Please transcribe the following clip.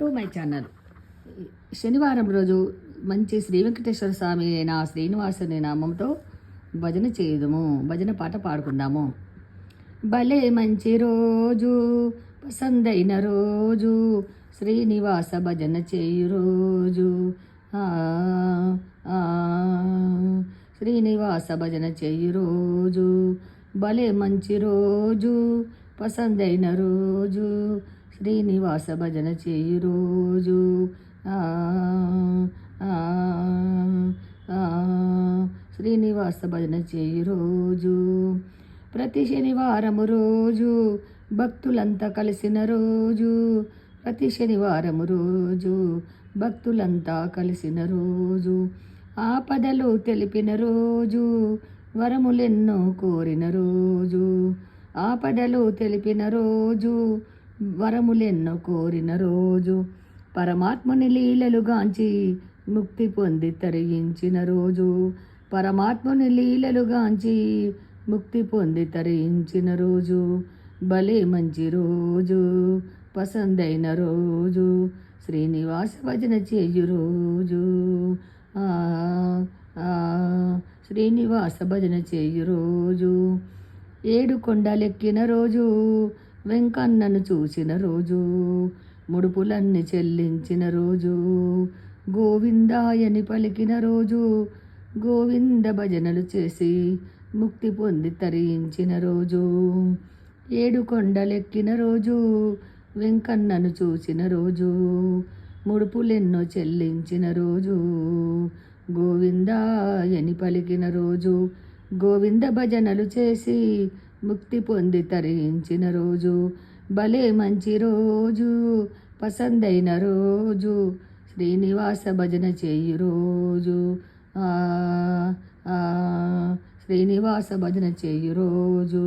To my channel. శనివారం రోజు మంచి శ్రీ వెంకటేశ్వర స్వామి అయిన శ్రీనివాసుని నామంతో భజన చేయదుము. భజన పాట పాడుకుందాము. భలే మంచి రోజు పసందైన రోజు శ్రీనివాస భజన చేయు రోజు. ఆ, శ్రీనివాస భజన చేయు రోజు. భలే మంచి రోజు పసందైన రోజు శ్రీనివాస భజన చేయు రోజు ఆ, ఆ, ఆ, శ్రీనివాస భజన చేయు రోజు ప్రతి శనివారము రోజు భక్తులంతా కలిసిన రోజు. ప్రతి శనివారము రోజు భక్తులంతా కలిసిన రోజు. ఆపదలు తెలిపిన రోజు వరములెన్నో కోరిన రోజు. ఆపదలు తెలిపిన రోజు వరములెన్నో కోరిన రోజు పరమాత్మని లీలలుగాంచి ముక్తి పొంది తరించిన రోజు పరమాత్మని లీలలుగాంచి ముక్తి పొంది తరించిన రోజు భలే మంచి రోజు పసందైన రోజు శ్రీనివాస భజన చేయు రోజు శ్రీనివాస భజన చేయు రోజు ఏడు కొండలెక్కిన రోజు వెంకన్నను చూసిన రోజు ముడుపులన్నీ చెల్లించిన రోజు గోవిందాయని పలికిన రోజు గోవింద భజనలు చేసి ముక్తి పొంది తరించిన రోజు ఏడు కొండలెక్కిన రోజు వెంకన్నను చూసిన రోజు ముడుపులెన్నో చెల్లించిన రోజు గోవిందాయని పలికిన రోజు గోవింద భజనలు చేసి ముక్తి పొంది తరించిన రోజు. భలే మంచి రోజు పసందైన రోజు. శ్రీనివాస భజన చేయు రోజు. శ్రీనివాస భజన చేయు రోజు.